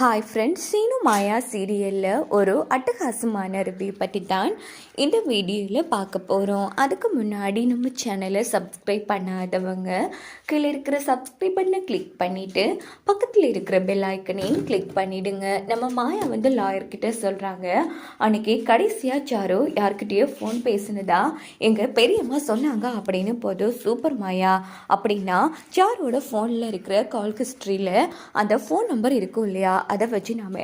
Hi friends Seenu மாயா சீரியலில் ஒரு அட்டகாசமான ரிவ்யூ பற்றி தான் இந்த வீடியோவில் பார்க்க போகிறோம் அதுக்கு முன்னாடி நம்ம சேனலை சப்ஸ்கிரைப் பண்ணாதவங்க கீழே இருக்கிற சப்ஸ்கிரைப் பண்ண கிளிக் பண்ணிவிட்டு பக்கத்தில் இருக்கிற பெல் ஐக்கனையும் கிளிக் பண்ணிவிடுங்க நம்ம மாயா வந்து லாயர்கிட்ட சொல்கிறாங்க அன்னைக்கு கடைசியாக சாரு யார்கிட்டயோ ஃபோன் பேசினதா? எங்கள் பெரியம்மா சொன்னாங்க அப்படின்னு போது சூப்பர் மாயா அப்படின்னா சாரோட ஃபோனில் இருக்கிற கால் ஹிஸ்ட்ரியில் அந்த ஃபோன் நம்பர் இருக்கும் இல்லையா? அதை வச்சு நாம்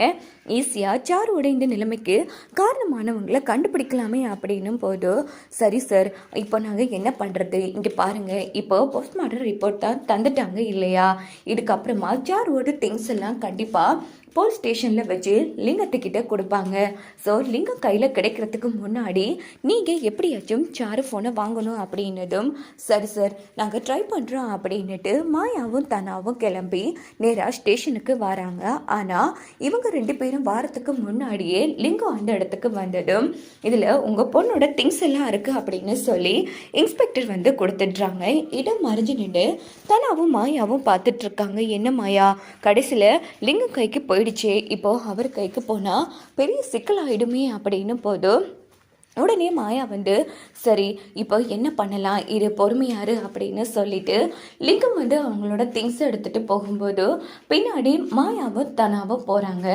ஈஸியாக சாறு உடைந்த நிலைமைக்கு காரணமானவங்களை கண்டுபிடிக்கலாமே அப்படின்னும் போது சரி சார் இப்போ நாங்கள் என்ன பண்ணுறது இங்கே பாருங்கள் இப்போ போஸ்ட்மார்ட்டம் ரிப்போர்ட் தான் தந்துட்டாங்க இல்லையா? இதுக்கப்புறமா சாரோட திங்ஸ் எல்லாம் கண்டிப்பாக போலீஸ் ஸ்டேஷனில் வச்சு லிங்கத்துக்கிட்ட கொடுப்பாங்க. ஸோ லிங்கம் கையில் கிடைக்கிறதுக்கு முன்னாடி நீங்கள் எப்படியாச்சும் சாரு ஃபோனை வாங்கணும் அப்படின்னதும் சரி சார் நாங்கள் ட்ரை பண்ணுறோம் அப்படின்னுட்டு மாயாவும் தனாவும் கிளம்பி நேராக ஸ்டேஷனுக்கு வராங்க. ஆனால் இவங்க ரெண்டு பேரும் வாரத்துக்கு முன்னாடியே லிங்கம் அந்த இடத்துக்கு வந்ததும் இதில் உங்கள் பொண்ணோட திங்ஸ் எல்லாம் இருக்குது அப்படின்னு சொல்லி இன்ஸ்பெக்டர் வந்து கொடுத்துட்றாங்க. இடம் மறைஞ்சு நின்று தனாவும் மாயாவும் பார்த்துட்ருக்காங்க என்ன மாயா கடைசியில் லிங்கம் கைக்கு போய் போயிடுச்சே. இப்போது அவர் கைக்கு போனால் பெரிய சிக்கலாயிடுமே அப்படின்னு போதும் உடனே மாயா வந்து சரி இப்போ என்ன பண்ணலாம்? இரு பொறுமையாரு அப்படின்னு சொல்லிட்டு லிங்கம் வந்து அவங்களோட திங்ஸ் எடுத்துகிட்டு போகும்போது பின்னாடி மாயாவும் தனாவும் போகிறாங்க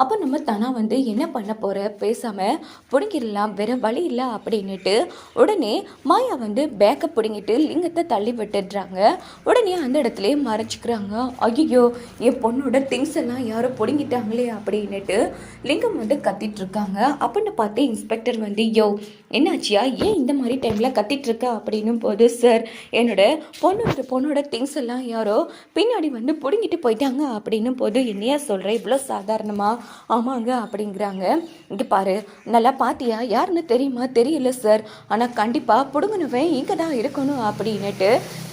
அப்போ நம்ம தனா வந்து என்ன பண்ண போகிற பேசாமல் பிடிங்கிடலாம் வேற வழி இல்லை அப்படின்னுட்டு உடனே மாயா வந்து பேக்கை பிடுங்கிட்டு லிங்கத்தை தள்ளி விட்டுடுறாங்க. உடனே அந்த இடத்துல மறைச்சிக்கிறாங்க ஐயோ என் பொண்ணோட திங்ஸ் எல்லாம் யாரோ பிடுங்கிட்டாங்களே அப்படின்னுட்டு லிங்கம் வந்து கத்திட்டு இருக்காங்க. அப்படின்னு பார்த்து இன்ஸ்பெக்டர் வந்து யோ என்னாச்சியா? ஏன் இந்த மாதிரி டைமில் கத்திட்டு இருக்க அப்படின்னும் போது சார் என்னோட பொண்ணோட பொண்ணோட திங்ஸ் எல்லாம் யாரோ பின்னாடி வந்து பிடுங்கிட்டு போயிட்டாங்க. அப்படின்னும் போது என்னையா சொல்கிறேன் இவ்வளோ சாதாரணமாக ஆமாங்க அப்படிங்கிறாங்க. இங்கே பாரு நல்லா பாத்தியா? யாருன்னு தெரியுமா? தெரியல சார் ஆனால் கண்டிப்பாக பிடுங்கினவன் இங்கே தான் இருக்கணும் அப்படின்னுட்டு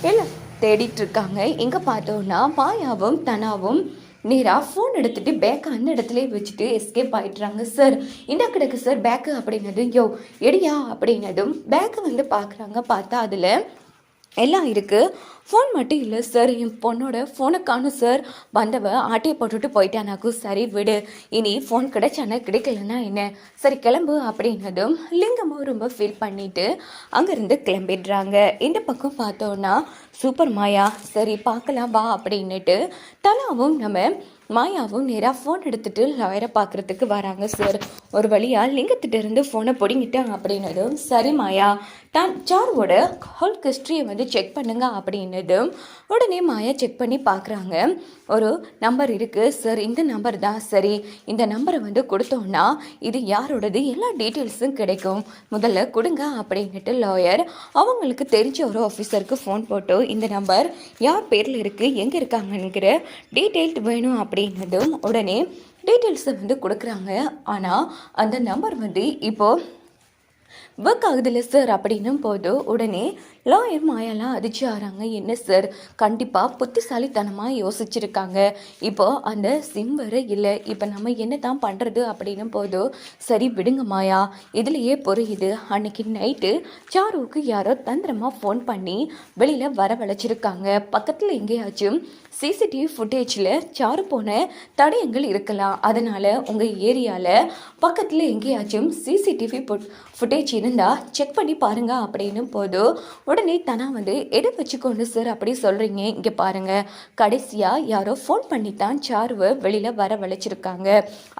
இல்லை தேடிட்டு இருக்காங்க. இங்கே பார்த்தோன்னா மாயாவும் தனாவும் நேராக ஃபோன் எடுத்துகிட்டு பேக்கை அந்த இடத்துல வச்சுட்டு எஸ்கேப் ஆயிடுறாங்க சார் என்ன கிடக்கு சார் பேக்கு அப்படின்னதும் யோ எடியா? அப்படின்னதும் பேக்கை வந்து பார்க்குறாங்க பார்த்தா அதில் எல்லாம் இருக்குது ஃபோன் மட்டும் இல்லை சார் என் பொண்ணோட ஃபோனை காணும் சார் வந்தவ ஆட்டையை போட்டுட்டு போயிட்டானாக்கும் சரி விடு. இனி ஃபோன் கிடைச்சானா கிடைக்கலன்னா என்ன? சரி கிளம்பு அப்படின்னதும் லிங்கமும் ரொம்ப ஃபீல் பண்ணிட்டு அங்கேருந்து கிளம்பிடுறாங்க. இந்த பக்கம் பார்த்தோன்னா சூப்பர் மாயா சரி பார்க்கலாம் வா அப்படின்னுட்டு தலாவும் நம்ம மாயாவும் நேராக ஃபோன் எடுத்துகிட்டு லாயரை பார்க்குறதுக்கு வராங்க சார் ஒரு வழியாக லிங்கத்திட்ட இருந்து ஃபோனை பிடிங்கிட்டேன் அப்படின்னதும் சரி மாயா தான் சாருவோட ஹோல் ஹிஸ்ட்ரியை வந்து செக் பண்ணுங்க அப்படின்னு அப்படின்னதும் உடனே மாயா செக் பண்ணி பார்க்குறாங்க. ஒரு நம்பர் இருக்குது சார் இந்த நம்பர் தான். சரி இந்த நம்பரை வந்து கொடுத்தோன்னா இது யாரோடது? எல்லா டீட்டெயில்ஸும் கிடைக்கும். முதல்ல கொடுங்க அப்படின்னுட்டு லாயர் அவங்களுக்கு தெரிஞ்ச ஒரு ஆஃபீஸருக்கு ஃபோன் போட்டு இந்த நம்பர் யார் பேரில் இருக்குது எங்கே இருக்காங்கங்கிற டீட்டெயில் வேணும் அப்படின்னதும் உடனே டீட்டெயில்ஸை வந்து கொடுக்குறாங்க. ஆனால் அந்த நம்பர் வந்து இப்போது ஒர்க் ஆகுதுல்ல சார் அப்படின்னும் போது உடனே லாயர் மாயாலாம் அரிச்சு ஆகிறாங்க என்ன சார்? கண்டிப்பாக புத்திசாலித்தனமாக யோசிச்சிருக்காங்க. இப்போ அந்த சிம் வேற இல்லை. இப்போ நம்ம என்ன தான் பண்ணுறது அப்படின்னும் போதோ சரி விடுங்க மாயா. இதுலேயே புரியுது. அன்னைக்கு நைட்டு சாருவுக்கு யாரோ தந்திரமாக ஃபோன் பண்ணி வெளியில் வரவழைச்சிருக்காங்க. பக்கத்தில் எங்கேயாச்சும் சிசிடிவி ஃபுட்டேஜில் சாரு போன தடயங்கள் இருக்கலாம். அதனால் உங்கள் ஏரியாவில் பக்கத்தில் எங்கேயாச்சும் சிசிடிவி ஃபுட்டேஜ் இருந்தால் செக் பண்ணி பாருங்கள் அப்படின்னும் போதும் உடனே தனா வந்து எதை வச்சுக்கொண்டு சார் அப்படி சொல்கிறீங்க இங்கே பாருங்கள் கடைசியாக யாரோ ஃபோன் பண்ணி தான் சாருவை வெளியில் வர வளைச்சிருக்காங்க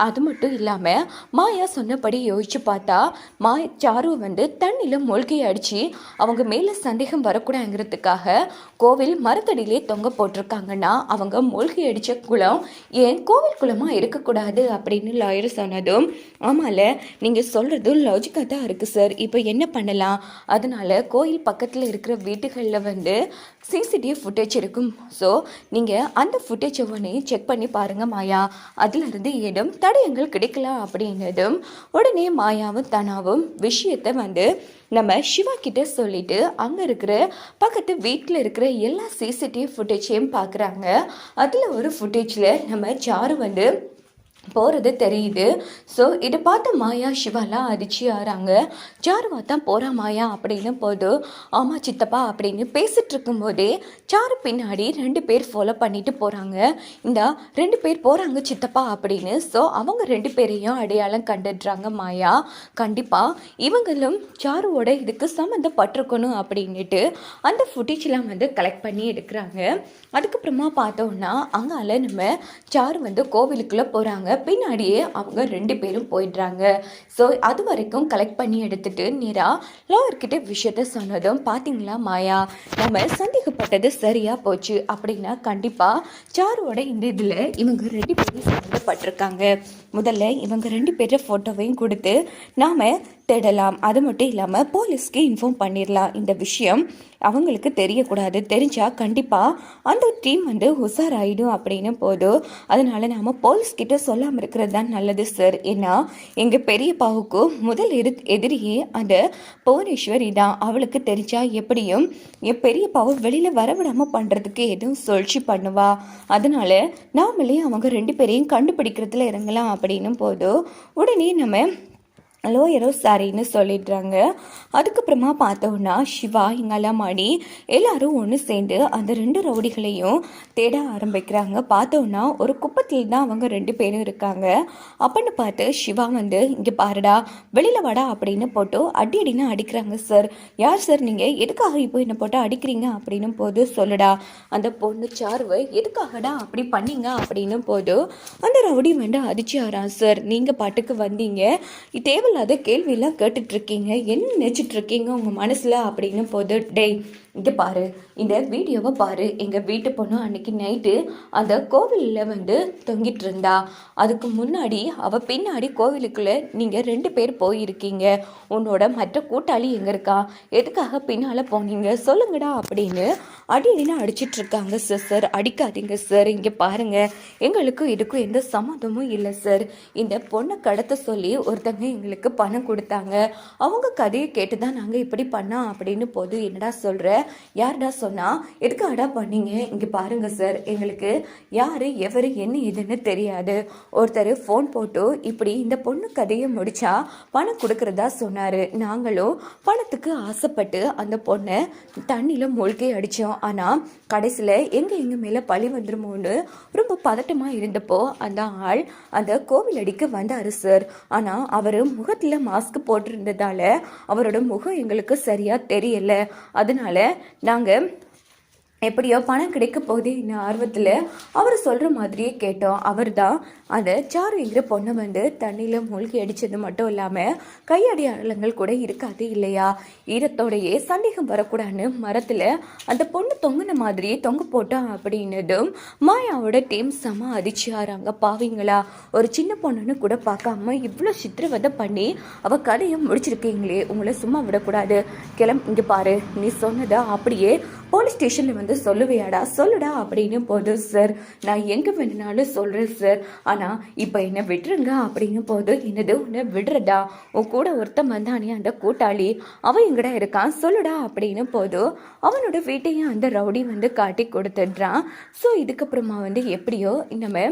அது மட்டும் இல்லாமல் மாயா சொன்னபடி யோசிச்சு பார்த்தா மா சாருவை வந்து தண்ணியில் மூழ்கி அடித்து அவங்க மேலே சந்தேகம் வரக்கூடாதுங்கிறதுக்காக கோவில் மரத்தடியிலே தொங்க போட்டிருக்காங்கன்னா அவங்க மூழ்கி அடித்த குளம் ஏன் கோவில் குளமாக இருக்கக்கூடாது? அப்படின்னு லாயர் சொன்னதும் ஆமால நீங்கள் சொல்கிறதும் லாஜிக்காக தான் இருக்குது சார் இப்போ என்ன பண்ணலாம்? அதனால் கோயில் பக்கத்தில் இருக்கிற வீட்டுகளில் வந்து சிசிடிவி ஃபுட்டேஜ் இருக்கும். ஸோ நீங்கள் அந்த ஃபுட்டேஜ் ஒவ்வொன்றையும் செக் பண்ணி பாருங்கள் மாயா. அதிலிருந்து ஏதும் தடயங்கள் கிடைக்கல அப்படின்னதும் உடனே மாயாவும் தனாவும் விஷயத்தை வந்து நம்ம சிவா கிட்ட சொல்லிட்டு அங்கே இருக்கிற பக்கத்து வீட்டில் இருக்கிற எல்லா சிசிடிவி ஃபுட்டேஜையும் பார்க்குறாங்க அதில் ஒரு ஃபுட்டேஜில் நம்ம சாரு வந்து போகிறது தெரியுது. ஸோ இதை பார்த்து மாயா சிவாலாம் அதிர்ச்சி ஆறாங்க. சாருவா தான் போகிறா மாயா அப்படின்னு போது ஆமாம் சித்தப்பா அப்படின்னு பேசிகிட்டு இருக்கும்போதே சாரு பின்னாடி ரெண்டு பேர் ஃபாலோ பண்ணிட்டு போகிறாங்க இந்த ரெண்டு பேர் போகிறாங்க சித்தப்பா அப்படின்னு. ஸோ அவங்க ரெண்டு பேரையும் அடையாளம் கண்டுடுறாங்க மாயா. கண்டிப்பாக இவங்களும் சாருவோட இதுக்கு சம்மந்தப்பட்டிருக்கணும் அப்படின்னுட்டு அந்த ஃபுட்டேஜ்லாம் வந்து கலெக்ட் பண்ணி எடுக்கிறாங்க. அதுக்கப்புறமா பார்த்தோன்னா அங்கால நம்ம சாரு வந்து கோவிலுக்குள்ளே போகிறாங்க பின்னாடியே அவங்க ரெண்டு பேரும் போயிடுறாங்க. ஸோ அது வரைக்கும் கலெக்ட் பண்ணி எடுத்துட்டு நேராக லோயர்கிட்ட விஷயத்த சொன்னதும் பார்த்தீங்களா மாயா நம்ம சந்தேகப்பட்டது சரியாக போச்சு அப்படின்னா கண்டிப்பாக சாருவோட இந்த இதில் இவங்க ரெண்டு பேரும் சம்மந்தப்பட்டிருக்காங்க முதல்ல இவங்க ரெண்டு பேர ஃபோட்டோவையும் கொடுத்து நாம் தேடலாம். அது மட்டும் இல்லாமல் போலீஸ்க்கு இன்ஃபார்ம் பண்ணிடலாம் இந்த விஷயம் அவங்களுக்கு தெரியக்கூடாது. தெரிஞ்சால் கண்டிப்பாக அந்த டீம் வந்து உஷாராயிடும் அப்படின்னு போதும் அதனால் நாம் போலீஸ்கிட்ட சொல்லாமல் இருக்கிறது தான் நல்லது சார் ஏன்னா எங்கள் பெரியப்பாவுக்கு முதல் எதிர் எதிரியே அந்த புவனேஸ்வரி தான். அவளுக்கு தெரிஞ்சால் எப்படியும் என் பெரியப்பாவை வெளியில் வரவிடாமல் பண்ணுறதுக்கு எதுவும் சுழற்சி பண்ணுவா. அதனால் நாமளே அவங்க ரெண்டு பேரையும் கண்டுபிடிக்கிறதுல இறங்கலாம் அப்படின்னும் போதும் உடனே நம்ம லோயரோ சாரின்னு சொல்லிடுறாங்க. அதுக்கப்புறமா பார்த்தோன்னா சிவா இங்கெல்லாம் மாடி எல்லாரும் ஒன்று சேர்ந்து அந்த ரெண்டு ரவுடிகளையும் தேட ஆரம்பிக்கிறாங்க. பார்த்தோன்னா ஒரு குப்பத்தில் தான் அவங்க ரெண்டு பேரும் இருக்காங்க. அப்படின்னு பார்த்து சிவா வந்து இங்கே பாருடா வெளியில் வாடா அப்படின்னு போட்டு அடி அடின்னு அடிக்கிறாங்க சார் யார் சார் நீங்கள் எதுக்காக இப்போ என்னை போட்டு அடிக்கிறீங்க? அப்படின்னு போது சொல்லுடா அந்த பொண்ணு சார்வு எதுக்காகடா அப்படி பண்ணீங்க? அப்படின்னு போது அந்த ரவுடி வந்து அடிச்சு ஆறான் சார். நீங்கள் பாட்டுக்கு வந்தீங்க. தேவையில்லாத கேள்வியெல்லாம் கேட்டுட்டு இருக்கீங்க. என்ன நினச்சிட்ருக்கீங்க உங்கள் மனசில் அப்படின்னு போது டே இங்கே பாரு இந்த வீடியோவை பாரு. எங்கள் வீட்டு பொண்ணு அன்னைக்கு நைட்டு அந்த கோவிலில் வந்து தொங்கிட்டு இருந்தா. அதுக்கு முன்னாடி அவள் பின்னாடி கோவிலுக்குள்ளே நீங்கள் ரெண்டு பேர் போயிருக்கீங்க. உன்னோட மற்ற கூட்டாளி எங்கே இருக்கா? எதுக்காக பின்னால் போனீங்க? சொல்லுங்கடா அப்படின்னு அடி அடின்னு அடிச்சிட்டு இருக்காங்க சார் சார் அடிக்காதீங்க சார் இங்கே பாருங்க. எங்களுக்கும் இதுக்கும் எந்த சம்மந்தமும் இல்லை சார் இந்த பொண்ணை கடத்த சொல்லி ஒருத்தங்க எங்களுக்கு பணம் கொடுத்தாங்க. அவங்க கதையை கேட்டு தான் நாங்கள் இப்படி பண்ணோம் அப்படின்னு போது என்னடா சொல்கிற யார்டா சொன்னா? எதுக்காடா பண்ணீங்க? இங்கே பாருங்கள் சார் எங்களுக்கு யார் எவர் என்ன ஏதுன்னு தெரியாது. ஒருத்தர் ஃபோன் போட்டு இப்படி இந்த பொண்ணு கதையை முடித்தா பணம் கொடுக்குறதா சொன்னார். நாங்களும் பணத்துக்கு ஆசைப்பட்டு அந்த பொண்ணை தண்ணியில் மூழ்கி அடித்தோம் ஆனால் கடைசியில் எங்கே எங்கள் மேலே பழி வந்துருமோன்னு ரொம்ப பதட்டமாக இருந்தப்போ அந்த ஆள் அந்த கோவில் அடிக்க வந்தார் சார் ஆனால் அவர் முகத்தில் மாஸ்க் போட்டிருந்ததால அவரோட முகம் எங்களுக்கு சரியாக தெரியல. அதனால நாங்கள் எப்படியோ பணம் கிடைக்க போகுது என்ன ஆர்வத்தில் அவர் சொல்கிற மாதிரியே கேட்டோம். அவர் தான் அந்த சாருங்கிற பொண்ணை வந்து தண்ணியில் மூழ்கி அடித்தது மட்டும் இல்லாமல் கையடையாளங்கள் கூட இருக்காது இல்லையா? ஈரத்தோடையே சந்தேகம் வரக்கூடாதுன்னு மரத்தில் அந்த பொண்ணு தொங்கின மாதிரியே தொங்க போட்டோம் அப்படின்னதும் மாயாவோட டீம் செம அதிர்ச்சியாகிறாங்க பாவீங்களா? ஒரு சின்ன பொண்ணுன்னு கூட பார்க்காம இவ்வளோ சித்திரவதை பண்ணி அவள் கதையை முடிச்சிருக்கீங்களே உங்களை சும்மா விடக்கூடாது. கிளம் இங்கே பாரு. நீ சொன்னதை அப்படியே போலீஸ் ஸ்டேஷனில் வந்து சொல்லுவியாடா சொல்லுடா அப்படின்னு போது சார் நான் எங்கே வேணுனாலும் சொல்கிறேன் சார். ஆனால் இப்போ என்னை விட்டுருங்க அப்படின்னு போது என்னது உன்னை விடுறடா? உன் கூட ஒருத்தன் வந்தானே அந்த கூட்டாளி. அவன் எங்கடா இருக்கான்? சொல்லுடா அப்படின்னு போது அவனோட வீட்டையும் அந்த ரவுடி வந்து காட்டி கொடுத்துட்றான். ஸோ இதுக்கப்புறமா வந்து எப்படியோ நம்ம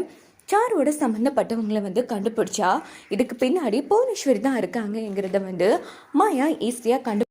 சாரோட சம்மந்தப்பட்டவங்களை வந்து கண்டுபிடிச்சா இதுக்கு பின்னாடி புவனேஸ்வரி தான் இருக்காங்கங்கிறத வந்து மாயா ஈஸியாக கண்டு